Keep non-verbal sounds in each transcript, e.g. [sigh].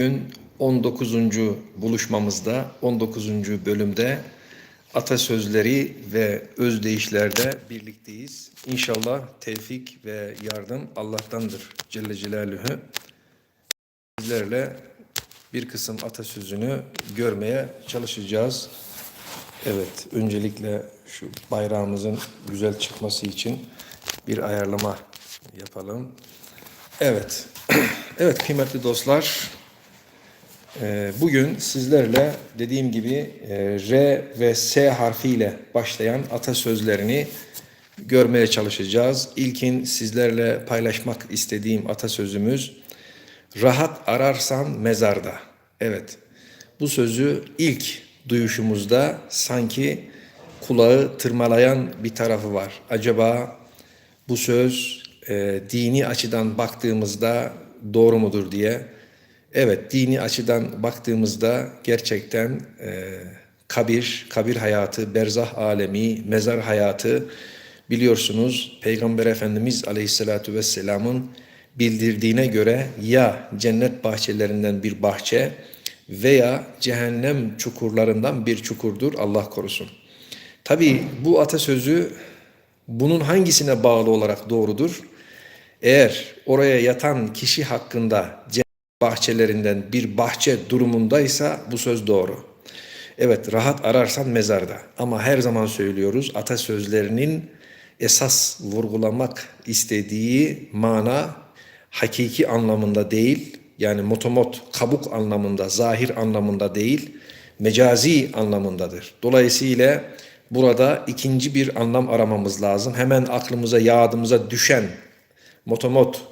Bugün 19. buluşmamızda, 19. bölümde atasözleri ve özdeyişlerde birlikteyiz. İnşallah tevfik ve yardım Allah'tandır Celle Celaluhu. Sizlerle bir kısım atasözünü görmeye çalışacağız. Evet, öncelikle şu bayrağımızın güzel çıkması için bir ayarlama yapalım. Evet, [clears throat] evet kıymetli dostlar, Bugün sizlerle dediğim gibi e, R ve S harfiyle başlayan atasözlerini görmeye çalışacağız. İlkin sizlerle paylaşmak istediğim atasözümüz rahat ararsan mezarda. Evet bu sözü ilk duyuşumuzda sanki kulağı tırmalayan bir tarafı var. Acaba bu söz e, dini açıdan baktığımızda doğru mudur diye Evet, dini açıdan baktığımızda gerçekten e, kabir, kabir hayatı, berzah alemi, mezar hayatı biliyorsunuz Peygamber Efendimiz Aleyhisselatü Vesselam'ın bildirdiğine göre ya cennet bahçelerinden bir bahçe veya cehennem çukurlarından bir çukurdur Allah korusun. Tabi bu atasözü bunun hangisine bağlı olarak doğrudur? Eğer oraya yatan kişi hakkında bahçelerinden bir bahçe durumundaysa bu söz doğru. Evet rahat ararsan mezarda ama her zaman söylüyoruz atasözlerinin esas vurgulamak istediği mana hakiki anlamında değil yani motomot kabuk anlamında zahir anlamında değil mecazi anlamındadır. Dolayısıyla burada ikinci bir anlam aramamız lazım. Hemen aklımıza yağdımıza düşen motomot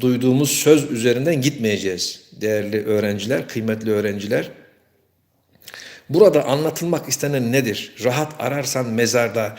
duyduğumuz söz üzerinden gitmeyeceğiz değerli öğrenciler, kıymetli öğrenciler. Burada anlatılmak istenen nedir? Rahat ararsan mezarda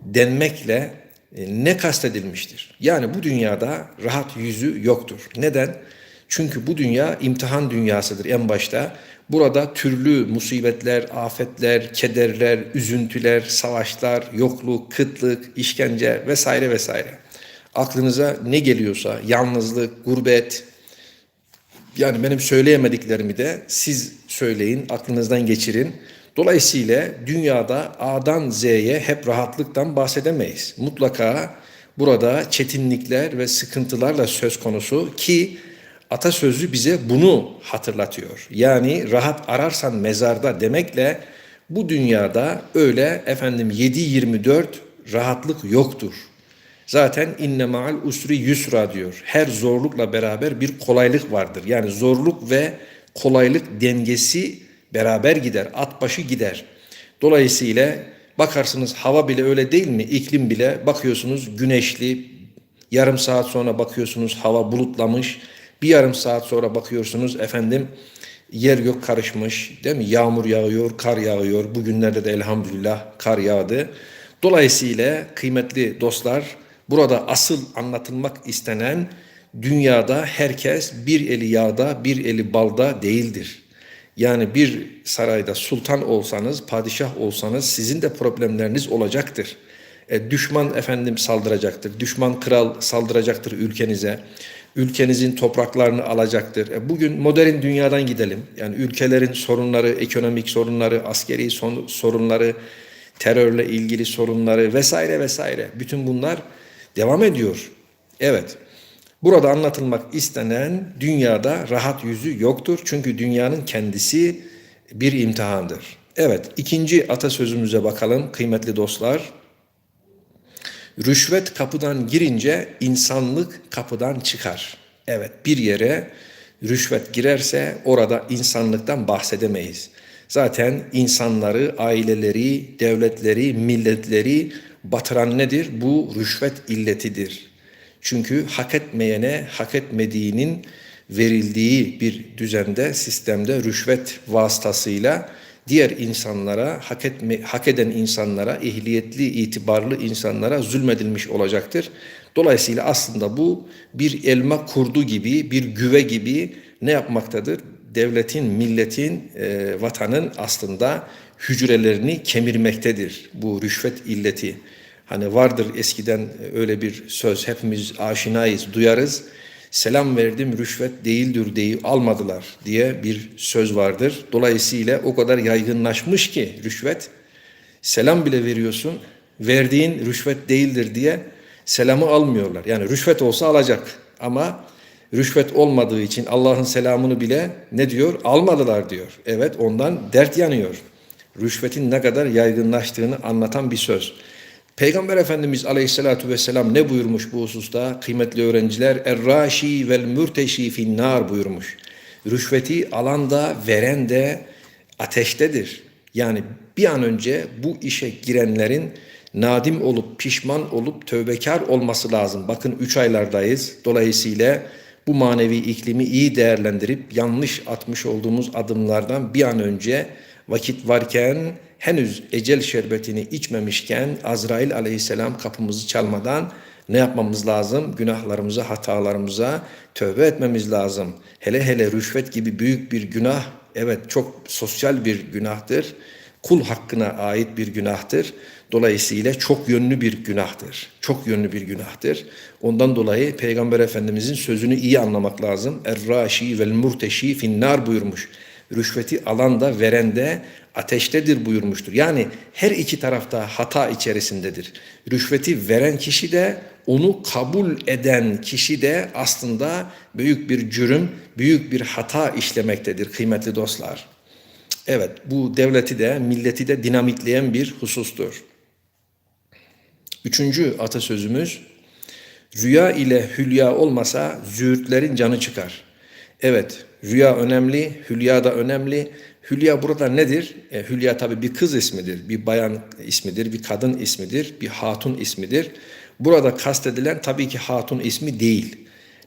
denmekle e, ne kastedilmiştir? Yani bu dünyada rahat yüzü yoktur. Neden? Çünkü bu dünya imtihan dünyasıdır en başta. Burada türlü musibetler, afetler, kederler, üzüntüler, savaşlar, yokluk, kıtlık, işkence vesaire vesaire aklınıza ne geliyorsa yalnızlık, gurbet yani benim söyleyemediklerimi de siz söyleyin, aklınızdan geçirin. Dolayısıyla dünyada A'dan Z'ye hep rahatlıktan bahsedemeyiz. Mutlaka burada çetinlikler ve sıkıntılarla söz konusu ki atasözü bize bunu hatırlatıyor. Yani rahat ararsan mezarda demekle bu dünyada öyle efendim 7-24 rahatlık yoktur. Zaten inne ma'al usri yusra diyor. Her zorlukla beraber bir kolaylık vardır. Yani zorluk ve kolaylık dengesi beraber gider. At başı gider. Dolayısıyla bakarsınız hava bile öyle değil mi? İklim bile bakıyorsunuz güneşli. Yarım saat sonra bakıyorsunuz hava bulutlamış. Bir yarım saat sonra bakıyorsunuz efendim yer gök karışmış değil mi? Yağmur yağıyor, kar yağıyor. Bugünlerde de elhamdülillah kar yağdı. Dolayısıyla kıymetli dostlar Burada asıl anlatılmak istenen dünyada herkes bir eli yağda bir eli balda değildir. Yani bir sarayda sultan olsanız, padişah olsanız sizin de problemleriniz olacaktır. E, düşman efendim saldıracaktır. Düşman kral saldıracaktır ülkenize. Ülkenizin topraklarını alacaktır. E, bugün modern dünyadan gidelim. Yani ülkelerin sorunları, ekonomik sorunları, askeri sorunları, terörle ilgili sorunları vesaire vesaire. Bütün bunlar devam ediyor. Evet. Burada anlatılmak istenen dünyada rahat yüzü yoktur. Çünkü dünyanın kendisi bir imtihandır. Evet, ikinci atasözümüze bakalım kıymetli dostlar. Rüşvet kapıdan girince insanlık kapıdan çıkar. Evet, bir yere rüşvet girerse orada insanlıktan bahsedemeyiz. Zaten insanları, aileleri, devletleri, milletleri batıran nedir? Bu rüşvet illetidir. Çünkü hak etmeyene hak etmediğinin verildiği bir düzende, sistemde rüşvet vasıtasıyla diğer insanlara, hak, etme, hak eden insanlara, ehliyetli, itibarlı insanlara zulmedilmiş olacaktır. Dolayısıyla aslında bu bir elma kurdu gibi, bir güve gibi ne yapmaktadır? Devletin, milletin, e, vatanın aslında hücrelerini kemirmektedir bu rüşvet illeti. Hani vardır eskiden öyle bir söz hepimiz aşinayız, duyarız. Selam verdim rüşvet değildir diye almadılar diye bir söz vardır. Dolayısıyla o kadar yaygınlaşmış ki rüşvet selam bile veriyorsun verdiğin rüşvet değildir diye selamı almıyorlar. Yani rüşvet olsa alacak ama rüşvet olmadığı için Allah'ın selamını bile ne diyor? Almadılar diyor. Evet ondan dert yanıyor. Rüşvetin ne kadar yaygınlaştığını anlatan bir söz. Peygamber Efendimiz Aleyhisselatü Vesselam ne buyurmuş bu hususta? Kıymetli öğrenciler, Er-Raşi vel mürteşi finnar buyurmuş. Rüşveti alan da veren de ateştedir. Yani bir an önce bu işe girenlerin nadim olup pişman olup tövbekar olması lazım. Bakın 3 aylardayız. Dolayısıyla bu manevi iklimi iyi değerlendirip yanlış atmış olduğumuz adımlardan bir an önce vakit varken henüz ecel şerbetini içmemişken Azrail aleyhisselam kapımızı çalmadan ne yapmamız lazım? Günahlarımıza, hatalarımıza tövbe etmemiz lazım. Hele hele rüşvet gibi büyük bir günah, evet çok sosyal bir günahtır. Kul hakkına ait bir günahtır. Dolayısıyla çok yönlü bir günahtır. Çok yönlü bir günahtır. Ondan dolayı Peygamber Efendimizin sözünü iyi anlamak lazım. Er-raşi vel murteşi finnar buyurmuş. Rüşveti alan da veren de ateştedir buyurmuştur. Yani her iki tarafta hata içerisindedir. Rüşveti veren kişi de onu kabul eden kişi de aslında büyük bir cürüm, büyük bir hata işlemektedir kıymetli dostlar. Evet bu devleti de milleti de dinamitleyen bir husustur. Üçüncü atasözümüz rüya ile hülya olmasa züğürtlerin canı çıkar. Evet rüya önemli, hülya da önemli. Hülya burada nedir? E, hülya tabi bir kız ismidir, bir bayan ismidir, bir kadın ismidir, bir hatun ismidir. Burada kastedilen tabii ki hatun ismi değil.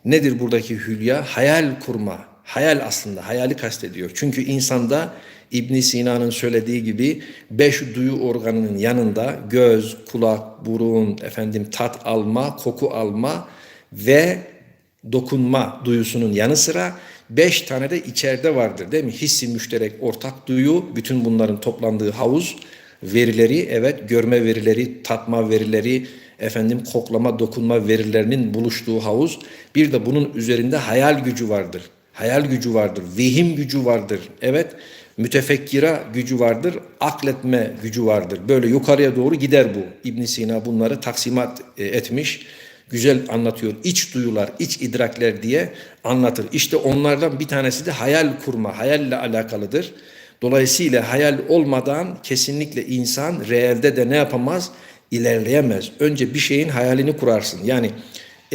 Nedir buradaki hülya? Hayal kurma. Hayal aslında, hayali kastediyor. Çünkü insanda İbn Sina'nın söylediği gibi beş duyu organının yanında göz, kulak, burun, efendim tat alma, koku alma ve dokunma duyusunun yanı sıra beş tane de içeride vardır değil mi? Hissi müşterek ortak duyu, bütün bunların toplandığı havuz verileri, evet görme verileri, tatma verileri, efendim koklama, dokunma verilerinin buluştuğu havuz. Bir de bunun üzerinde hayal gücü vardır. Hayal gücü vardır, vehim gücü vardır. Evet, mütefekkira gücü vardır, akletme gücü vardır. Böyle yukarıya doğru gider bu. İbn Sina bunları taksimat e, etmiş. Güzel anlatıyor. İç duyular, iç idrakler diye anlatır. İşte onlardan bir tanesi de hayal kurma, hayalle alakalıdır. Dolayısıyla hayal olmadan kesinlikle insan reelde de ne yapamaz? İlerleyemez. Önce bir şeyin hayalini kurarsın. Yani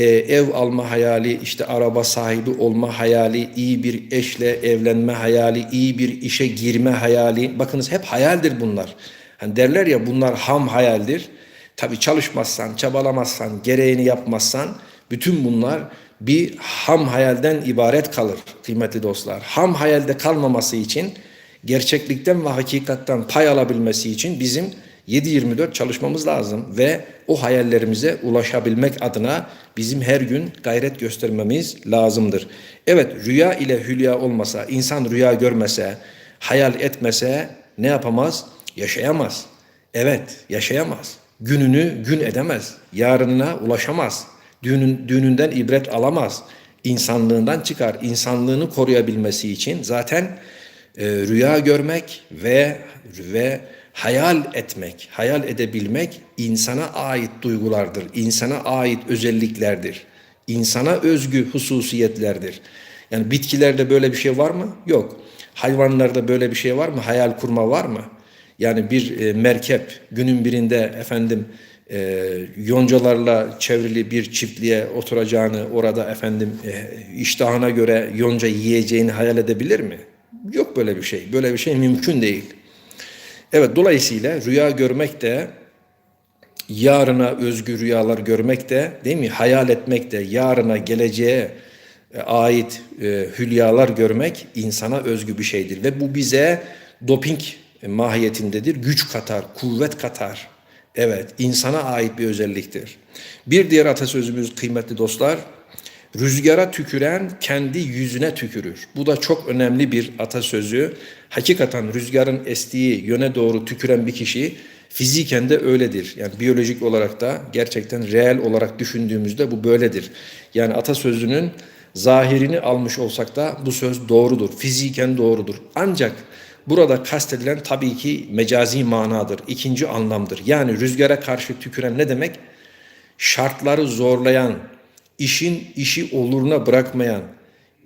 e, ev alma hayali, işte araba sahibi olma hayali, iyi bir eşle evlenme hayali, iyi bir işe girme hayali. Bakınız hep hayaldir bunlar. Hani derler ya bunlar ham hayaldir. Tabi çalışmazsan, çabalamazsan, gereğini yapmazsan bütün bunlar bir ham hayalden ibaret kalır kıymetli dostlar. Ham hayalde kalmaması için gerçeklikten ve hakikattan pay alabilmesi için bizim 7-24 çalışmamız lazım ve o hayallerimize ulaşabilmek adına bizim her gün gayret göstermemiz lazımdır. Evet rüya ile hülya olmasa, insan rüya görmese, hayal etmese ne yapamaz? Yaşayamaz. Evet yaşayamaz. Gününü gün edemez. Yarınına ulaşamaz. Düğünün, düğününden ibret alamaz. İnsanlığından çıkar. İnsanlığını koruyabilmesi için zaten e, rüya görmek ve ve hayal etmek, hayal edebilmek insana ait duygulardır, insana ait özelliklerdir, insana özgü hususiyetlerdir. Yani bitkilerde böyle bir şey var mı? Yok. Hayvanlarda böyle bir şey var mı? Hayal kurma var mı? Yani bir e, merkep günün birinde efendim e, yoncalarla çevrili bir çiftliğe oturacağını, orada efendim e, iştahına göre yonca yiyeceğini hayal edebilir mi? Yok böyle bir şey. Böyle bir şey mümkün değil. Evet dolayısıyla rüya görmek de yarına özgü rüyalar görmek de değil mi? Hayal etmek de yarına geleceğe e, ait e, hülyalar görmek insana özgü bir şeydir ve bu bize doping mahiyetindedir. Güç katar, kuvvet katar. Evet, insana ait bir özelliktir. Bir diğer atasözümüz kıymetli dostlar, Rüzgara tüküren kendi yüzüne tükürür. Bu da çok önemli bir atasözü. Hakikaten rüzgarın estiği yöne doğru tüküren bir kişi fiziken de öyledir. Yani biyolojik olarak da gerçekten reel olarak düşündüğümüzde bu böyledir. Yani atasözünün zahirini almış olsak da bu söz doğrudur. Fiziken doğrudur. Ancak burada kastedilen tabii ki mecazi manadır. ikinci anlamdır. Yani rüzgara karşı tüküren ne demek? Şartları zorlayan, işin işi oluruna bırakmayan,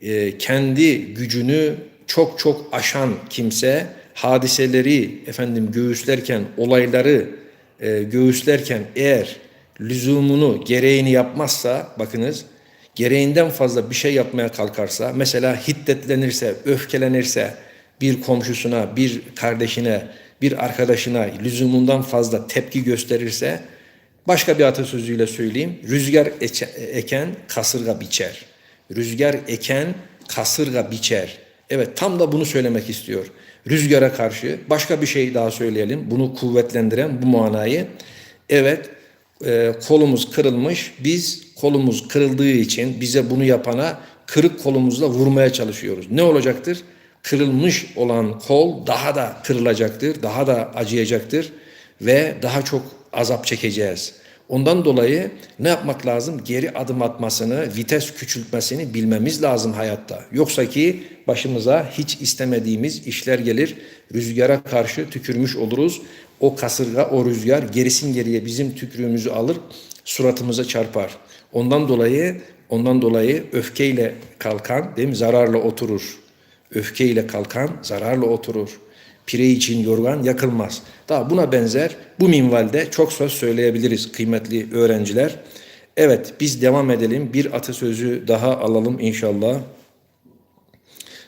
e, kendi gücünü çok çok aşan kimse hadiseleri efendim göğüslerken, olayları e, göğüslerken eğer lüzumunu, gereğini yapmazsa bakınız gereğinden fazla bir şey yapmaya kalkarsa mesela hiddetlenirse, öfkelenirse bir komşusuna, bir kardeşine, bir arkadaşına lüzumundan fazla tepki gösterirse başka bir atasözüyle söyleyeyim. Rüzgar eken kasırga biçer. Rüzgar eken kasırga biçer. Evet tam da bunu söylemek istiyor. Rüzgara karşı başka bir şey daha söyleyelim. Bunu kuvvetlendiren bu manayı. Evet e, kolumuz kırılmış. Biz kolumuz kırıldığı için bize bunu yapana kırık kolumuzla vurmaya çalışıyoruz. Ne olacaktır? Kırılmış olan kol daha da kırılacaktır, daha da acıyacaktır ve daha çok azap çekeceğiz. Ondan dolayı ne yapmak lazım? Geri adım atmasını, vites küçültmesini bilmemiz lazım hayatta. Yoksa ki başımıza hiç istemediğimiz işler gelir. Rüzgara karşı tükürmüş oluruz. O kasırga, o rüzgar gerisin geriye bizim tükrüğümüzü alır, suratımıza çarpar. Ondan dolayı ondan dolayı öfkeyle kalkan, değil mi? Zararla oturur. Öfkeyle kalkan zararla oturur. Pire için yorgan yakılmaz. Daha buna benzer bu minvalde çok söz söyleyebiliriz kıymetli öğrenciler. Evet biz devam edelim. Bir atasözü daha alalım inşallah.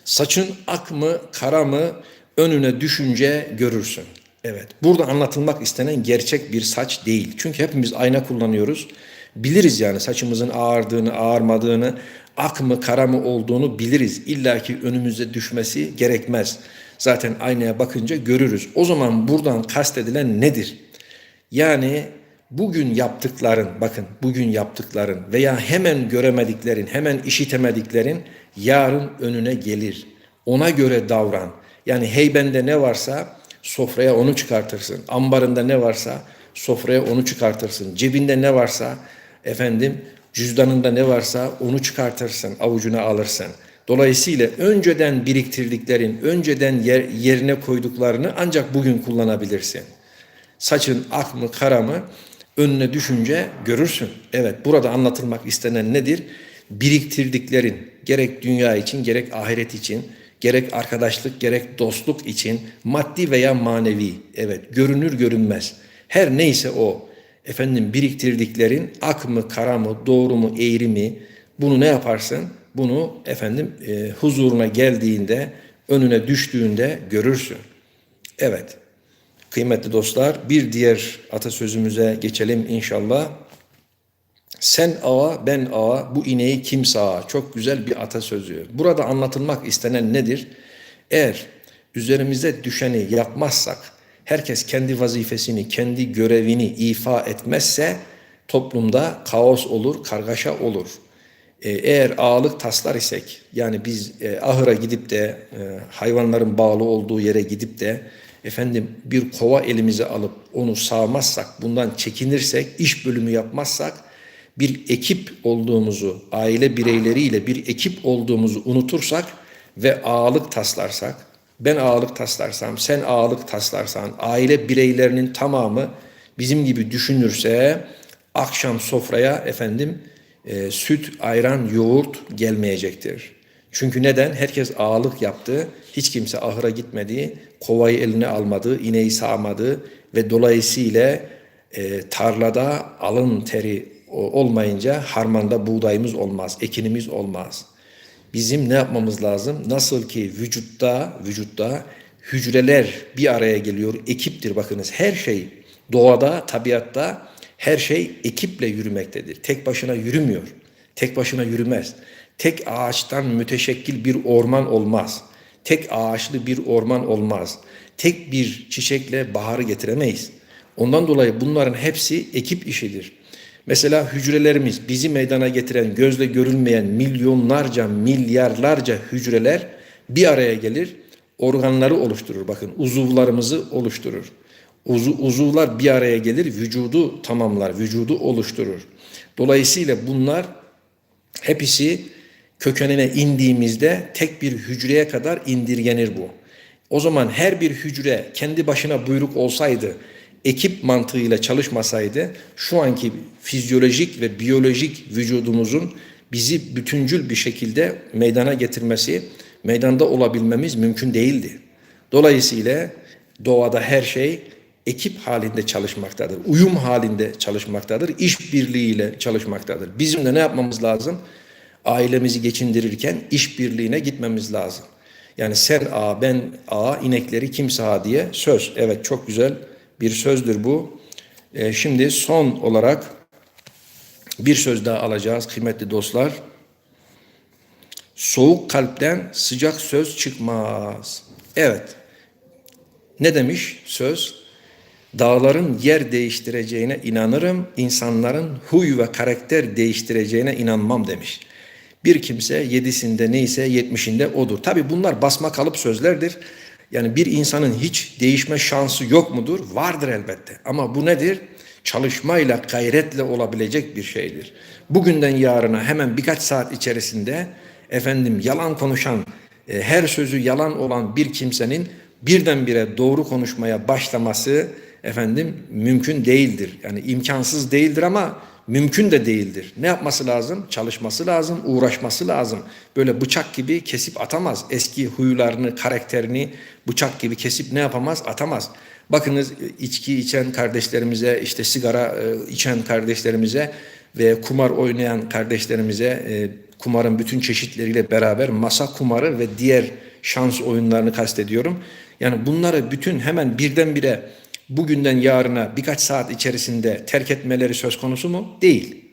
Saçın ak mı kara mı önüne düşünce görürsün. Evet burada anlatılmak istenen gerçek bir saç değil. Çünkü hepimiz ayna kullanıyoruz. Biliriz yani saçımızın ağardığını ağarmadığını ak mı kara mı olduğunu biliriz. İlla ki önümüze düşmesi gerekmez. Zaten aynaya bakınca görürüz. O zaman buradan kastedilen nedir? Yani bugün yaptıkların, bakın bugün yaptıkların veya hemen göremediklerin, hemen işitemediklerin yarın önüne gelir. Ona göre davran. Yani heybende ne varsa sofraya onu çıkartırsın. Ambarında ne varsa sofraya onu çıkartırsın. Cebinde ne varsa efendim cüzdanında ne varsa onu çıkartırsın, avucuna alırsın. Dolayısıyla önceden biriktirdiklerin, önceden yer, yerine koyduklarını ancak bugün kullanabilirsin. Saçın ak mı kara mı önüne düşünce görürsün. Evet burada anlatılmak istenen nedir? Biriktirdiklerin gerek dünya için gerek ahiret için gerek arkadaşlık gerek dostluk için maddi veya manevi evet görünür görünmez her neyse o efendim biriktirdiklerin ak mı kara mı doğru mu eğri mi bunu ne yaparsın? Bunu efendim e, huzuruna geldiğinde önüne düştüğünde görürsün. Evet. Kıymetli dostlar bir diğer atasözümüze geçelim inşallah. Sen ağa ben ağa bu ineği kim sağa? Çok güzel bir atasözü. Burada anlatılmak istenen nedir? Eğer üzerimize düşeni yapmazsak, herkes kendi vazifesini, kendi görevini ifa etmezse toplumda kaos olur, kargaşa olur. Ee, Eğer ağalık taslar isek, yani biz e, ahıra gidip de e, hayvanların bağlı olduğu yere gidip de efendim bir kova elimize alıp onu sağmazsak, bundan çekinirsek, iş bölümü yapmazsak bir ekip olduğumuzu, aile bireyleriyle bir ekip olduğumuzu unutursak ve ağalık taslarsak, ben ağalık taslarsam, sen ağalık taslarsan, aile bireylerinin tamamı bizim gibi düşünürse akşam sofraya efendim e, süt, ayran, yoğurt gelmeyecektir. Çünkü neden? Herkes ağalık yaptı, hiç kimse ahıra gitmedi, kovayı eline almadı, ineği sağmadı ve dolayısıyla e, tarlada alın teri olmayınca harmanda buğdayımız olmaz, ekinimiz olmaz. Bizim ne yapmamız lazım? Nasıl ki vücutta, vücutta hücreler bir araya geliyor, ekiptir bakınız. Her şey doğada, tabiatta her şey ekiple yürümektedir. Tek başına yürümüyor. Tek başına yürümez. Tek ağaçtan müteşekkil bir orman olmaz. Tek ağaçlı bir orman olmaz. Tek bir çiçekle baharı getiremeyiz. Ondan dolayı bunların hepsi ekip işidir. Mesela hücrelerimiz bizi meydana getiren gözle görülmeyen milyonlarca, milyarlarca hücreler bir araya gelir, organları oluşturur. Bakın uzuvlarımızı oluşturur. Uzu, uzuvlar bir araya gelir, vücudu tamamlar, vücudu oluşturur. Dolayısıyla bunlar hepsi kökenine indiğimizde tek bir hücreye kadar indirgenir bu. O zaman her bir hücre kendi başına buyruk olsaydı, ekip mantığıyla çalışmasaydı şu anki fizyolojik ve biyolojik vücudumuzun bizi bütüncül bir şekilde meydana getirmesi, meydanda olabilmemiz mümkün değildi. Dolayısıyla doğada her şey ekip halinde çalışmaktadır. Uyum halinde çalışmaktadır. işbirliğiyle çalışmaktadır. Bizim de ne yapmamız lazım? Ailemizi geçindirirken işbirliğine gitmemiz lazım. Yani sen A, ben A, inekleri kimse A diye söz. Evet çok güzel bir sözdür bu. Ee, şimdi son olarak bir söz daha alacağız kıymetli dostlar. Soğuk kalpten sıcak söz çıkmaz. Evet. Ne demiş söz? Dağların yer değiştireceğine inanırım, insanların huy ve karakter değiştireceğine inanmam demiş. Bir kimse yedisinde neyse yetmişinde odur. Tabi bunlar basma kalıp sözlerdir. Yani bir insanın hiç değişme şansı yok mudur? Vardır elbette. Ama bu nedir? Çalışmayla, gayretle olabilecek bir şeydir. Bugünden yarına hemen birkaç saat içerisinde efendim yalan konuşan, e, her sözü yalan olan bir kimsenin birdenbire doğru konuşmaya başlaması efendim mümkün değildir. Yani imkansız değildir ama mümkün de değildir. Ne yapması lazım? Çalışması lazım, uğraşması lazım. Böyle bıçak gibi kesip atamaz. Eski huylarını, karakterini bıçak gibi kesip ne yapamaz? Atamaz. Bakınız içki içen kardeşlerimize, işte sigara e, içen kardeşlerimize ve kumar oynayan kardeşlerimize e, kumarın bütün çeşitleriyle beraber masa kumarı ve diğer şans oyunlarını kastediyorum. Yani bunları bütün hemen birdenbire bugünden yarına birkaç saat içerisinde terk etmeleri söz konusu mu? Değil.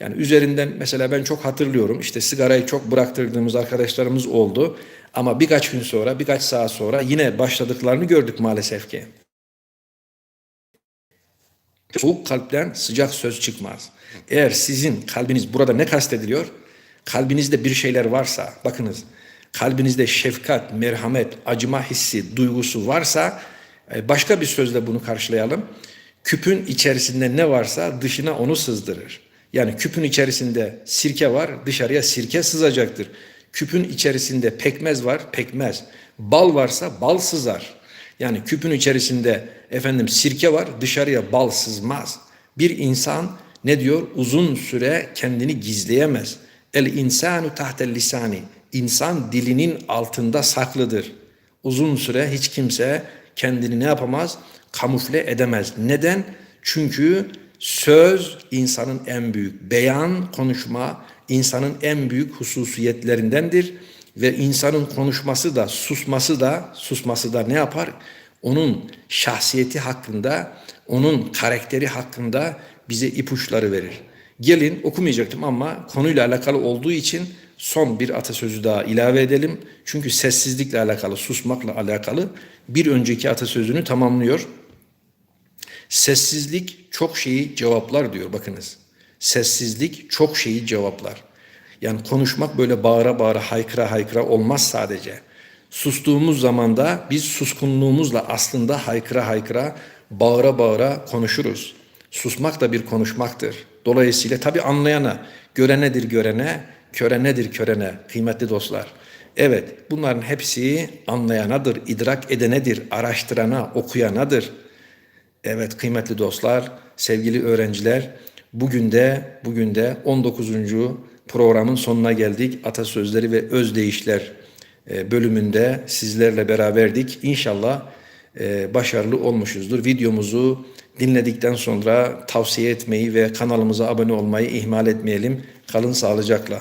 Yani üzerinden mesela ben çok hatırlıyorum işte sigarayı çok bıraktırdığımız arkadaşlarımız oldu. Ama birkaç gün sonra birkaç saat sonra yine başladıklarını gördük maalesef ki. Soğuk kalpten sıcak söz çıkmaz. Eğer sizin kalbiniz burada ne kastediliyor? Kalbinizde bir şeyler varsa bakınız kalbinizde şefkat, merhamet, acıma hissi, duygusu varsa başka bir sözle bunu karşılayalım. Küpün içerisinde ne varsa dışına onu sızdırır. Yani küpün içerisinde sirke var, dışarıya sirke sızacaktır. Küpün içerisinde pekmez var, pekmez. Bal varsa bal sızar. Yani küpün içerisinde efendim sirke var, dışarıya bal sızmaz. Bir insan ne diyor? Uzun süre kendini gizleyemez. El insanu tahtel lisani. İnsan dilinin altında saklıdır. Uzun süre hiç kimse kendini ne yapamaz? Kamufle edemez. Neden? Çünkü söz insanın en büyük, beyan, konuşma insanın en büyük hususiyetlerindendir ve insanın konuşması da, susması da, susması da ne yapar? Onun şahsiyeti hakkında, onun karakteri hakkında bize ipuçları verir. Gelin okumayacaktım ama konuyla alakalı olduğu için son bir atasözü daha ilave edelim. Çünkü sessizlikle alakalı, susmakla alakalı bir önceki atasözünü tamamlıyor. Sessizlik çok şeyi cevaplar diyor bakınız. Sessizlik çok şeyi cevaplar. Yani konuşmak böyle bağıra bağıra haykıra haykıra olmaz sadece. Sustuğumuz zaman da biz suskunluğumuzla aslında haykıra haykıra bağıra bağıra konuşuruz. Susmak da bir konuşmaktır. Dolayısıyla tabi anlayana, görenedir görene, köre nedir körene kıymetli dostlar. Evet bunların hepsi anlayanadır, idrak edenedir, araştırana, okuyanadır. Evet kıymetli dostlar, sevgili öğrenciler, bugün de bugün de 19. programın sonuna geldik. Atasözleri ve özdeyişler e, bölümünde sizlerle beraberdik. İnşallah e, başarılı olmuşuzdur. Videomuzu dinledikten sonra tavsiye etmeyi ve kanalımıza abone olmayı ihmal etmeyelim. Kalın sağlıcakla.